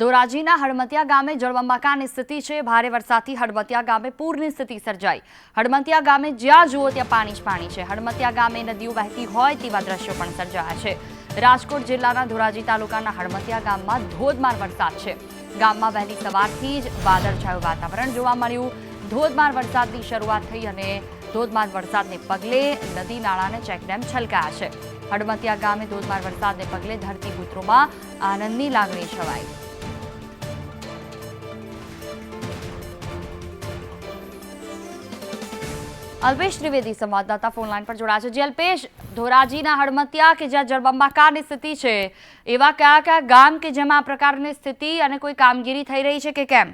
ધોરાજીના હડમતિયા ગામે જળબંબાકારની સ્થિતિ છે. ભારે વરસાદથી હડમતિયા ગામે પૂરની સ્થિતિ સર્જાઈ. હડમતિયા ગામે જ્યાં જુઓ ત્યાં પાણી જ પાણી છે. હડમતિયા ગામે નદીઓ વહેતી હોય તેવા દ્રશ્યો પણ સર્જાયા છે. રાજકોટ જિલ્લાના ધોરાજી તાલુકાના હડમતિયા ગામમાં ધોધમાર વરસાદ છે. ગામમાં વહેલી સવારથી જ વાદળછાયું વાતાવરણ જોવા મળ્યું. ધોધમાર વરસાદની શરૂઆત થઈ અને ધોધમાર વરસાદને પગલે નદી નાળાને ચેકડેમ છલકાયા છે. હડમતિયા ગામે ધોધમાર વરસાદને પગલે ધરતીપુત્રોમાં આનંદની લાગણી છવાઈ. અલ્પેશ ત્રિવેદી સંવાદદાતા ફોન લાઈન પર જોડાયા છે. જે અલ્પેશ, ધોરાજીના હડમતિયા કે જ્યાં જળબંબાકારની સ્થિતિ છે, એવા કયા કયા ગામ કે જેમાં આ પ્રકારની સ્થિતિ અને કોઈ કામગીરી થઈ રહી છે કે કેમ?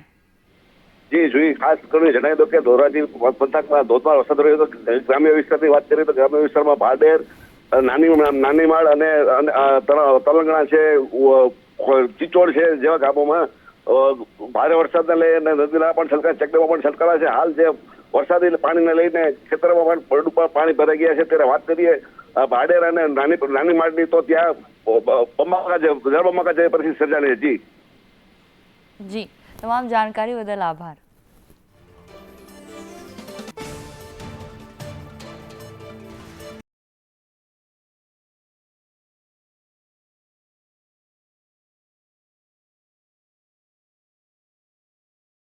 જી જોઈ ખાસ કરીને જણાવી દો કે ધોરાજી પંથકમાં ધોધમાર વરસાદ રહ્યો હતો. ગ્રામ્ય વિસ્તારની વાત કરીએ તો ગ્રામ્ય વિસ્તારમાં ભાડેર, નાની નાની માળ અને તલંગણા છે ચિચોડ છે જેવા ગામોમાં ભારે વરસાદને લઈને નદીના પણ છલકા ચકડેમાં પણ છલકારા છે. હાલ જે વરસાદી પાણીને લઈને ખેતરમાં પણ પડું પાણી ભરાઈ ગયા છે. ત્યારે વાત કરીએ ભાડેર અને નાની નાની માળની તો ત્યાં બંબાકા જે જળબંબાકા જેવી પરિસ્થિતિ સર્જાની છે. જી. જી. તમામ જાણકારી બદલ આભાર.